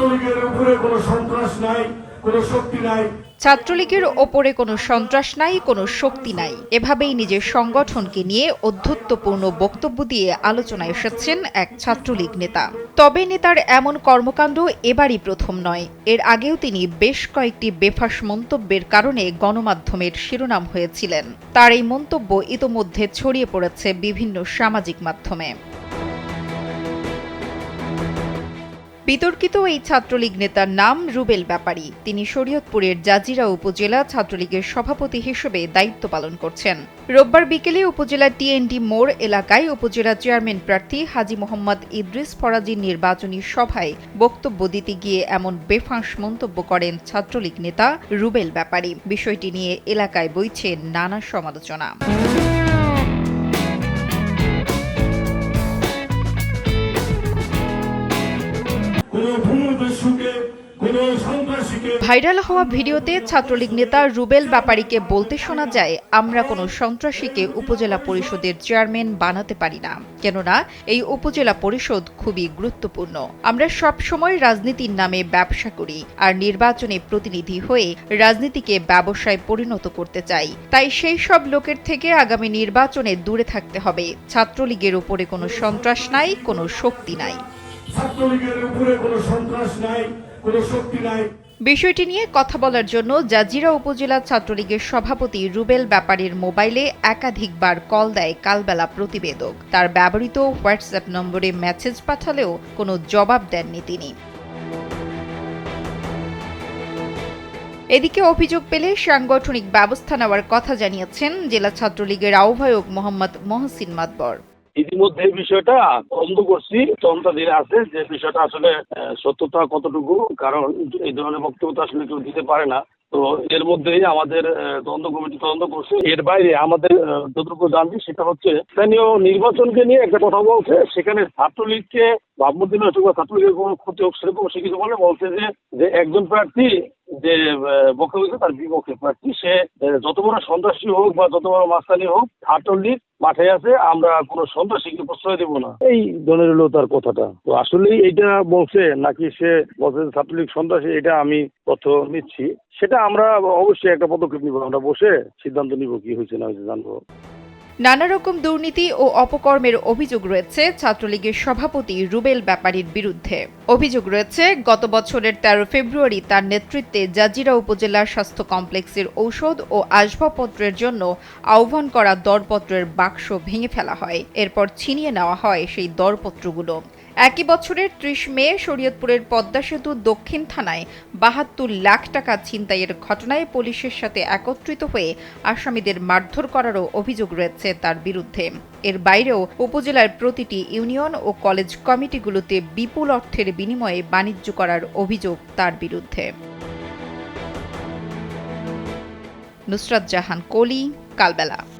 ছাত্রলীগের উপরে কোনো সন্ত্রাস নাই, কোনো শক্তি নাই। ছাত্রলীগের ওপরে কোনো সন্ত্রাস নাই, কোনো শক্তি নাই। এভাবেই নিজের সংগঠনকে নিয়ে অধ্যত্বপূর্ণ বক্তব্য দিয়ে আলোচনায় এসেছেন এক ছাত্রলীগ নেতা। তবে নেতার এমন কর্মকাণ্ড এবারই প্রথম নয়। এর আগেও তিনি বেশ কয়েকটি বেফাস মন্তব্যের কারণে গণমাধ্যমের শিরোনাম হয়েছিলেন। তার এই মন্তব্য ইতোমধ্যে ছড়িয়ে পড়েছে বিভিন্ন সামাজিক মাধ্যমে। বিতর্কিত এই ছাত্রলীগ নেতার নাম রুবেল ব্যাপারী। তিনি শরীয়তপুরের জাজিরা উপজেলা ছাত্রলীগের সভাপতি হিসেবে দায়িত্ব পালন করছেন। রোববার বিকেলে উপজেলা টিএনডি মোড় এলাকায় উপজেলা চেয়ারম্যান প্রার্থী হাজি মোহাম্মদ ইদ্রিস ফরাজির নির্বাচনী সভায় বক্তব্য দিতে গিয়ে এমন বেফাঁস মন্তব্য করেন ছাত্রলীগ নেতা রুবেল ব্যাপারী। বিষয়টি নিয়ে এলাকায় বইছে নানা সমালোচনা। ভাইরাল হওয়া ভিডিওতে ছাত্রলীগ নেতা রুবেল ব্যাপারীকে বলতে শোনা যায় আমরা কোনো সন্ত্রাসীকে উপজেলা পরিষদের চেয়ারম্যান বানাতে পারি না। কেননা এই উপজেলা পরিষদ খুবই গুরুত্বপূর্ণ। আমরা সব সময় রাজনীতির নামে ব্যবসা করি আর নির্বাচনে প্রতিনিধি হয়ে রাজনীতিকে ব্যবসায় পরিণত করতে চাই। তাই সেই সব লোকের থেকে আগামী নির্বাচনে দূরে থাকতে হবে। ছাত্রলীগের উপরে কোনো সন্ত্রাস নাই কোনো শক্তি নাই। ছাত্রলীগের উপরে কোনো সন্ত্রাস নাই। কোনো শক্তি নাই। বিষয়টি নিয়ে কথা বলার জন্য জাজিরা উপজেলা ছাত্রলীগের সভাপতি রুবেল ব্যাপারীর মোবাইলে একাধিকবার কল দেয় কালবেলা প্রতিবেদক। তার ব্যবহৃত হোয়াটসঅ্যাপ নম্বরে মেসেজ পাঠালেও কোনো জবাব দেননি তিনি। এদিকে অভিযোগ পেলে সাংগঠনিক ব্যবস্থা নেওয়ার কথা জানিয়েছেন জেলা ছাত্রলীগের আহ্বায়ক মোহাম্মদ মহসিন মাতবর। ইতিমধ্যে এই বিষয়টা তদন্ত করছি তদন্তাধীন আছে যে বিষয়টা আসলে সত্যতা কতটুকু, কারণ এই ধরনের বক্তব্য তো আসলে কেউ দিতে পারে না। তো এর মধ্যেই আমাদের তদন্ত কমিটি তদন্ত করছে। এর বাইরে আমাদের যতটুকু জানছি সেটা হচ্ছে, স্থানীয় নির্বাচনকে নিয়ে একটা কথা বলছে, সেখানে ছাত্রলীগকে ভাবমূর্তি নষ্ট বা ছাত্রলীগের কোনো ক্ষতি হোক সেরকম সে কিছু বলে বলছে যে যে একজন প্রার্থী যে আহ, বক্তব্য তার বিপক্ষে প্রার্থী। সে যত বড় সন্ত্রাসী হোক বা যত বড় মাস্তানি হোক ছাত্রলীগ মাঠে আছে আমরা কোনো সন্ত্রাসীকে প্রশ্রয় দেবো না। এই ধরনের তার কথাটা। তো আসলেই এইটা বলছে নাকি সে বলছে ছাত্রলীগ সন্ত্রাসী এটা আমি তথ্য নিচ্ছি। সেটা আমরা অবশ্যই একটা পদক্ষেপ নিব। আমরা বসে সিদ্ধান্ত নিব কি হয়েছে না হয়েছে জানব। নানা রকম দুর্নীতি ও অপকর্মের অভিযোগ রয়েছে ছাত্রলীগের সভাপতি রুবেল ব্যাপারীর বিরুদ্ধে। অভিযোগ রয়েছে, গত বছরের তেরো ফেব্রুয়ারি তার নেতৃত্বে জাজিরা উপজেলার স্বাস্থ্য কমপ্লেক্সের ঔষধ ও আসবাবপত্রের জন্য আহ্বান করা দরপত্রের বাক্স ভেঙে ফেলা হয়। এরপর ছিনিয়ে নেওয়া হয় সেই দরপত্রগুলো। একই বছরের ত্রিশ মে শরীয়তপুরের পদ্মা সেতু দক্ষিণ থানায় বাহাত্তর লাখ টাকা ছিনতাইয়ের ঘটনায় পুলিশের সাথে একত্রিত হয়ে আসামিদের মারধর করারও অভিযোগ রয়েছে তার বিরুদ্ধে। এর বাইরেও উপজেলার প্রতিটি ইউনিয়ন ও কলেজ কমিটিগুলোতে বিপুল অর্থের বিনিময়ে বাণিজ্য করার অভিযোগ তার বিরুদ্ধে। নুসরাত জাহান, কলি, কালবেলা।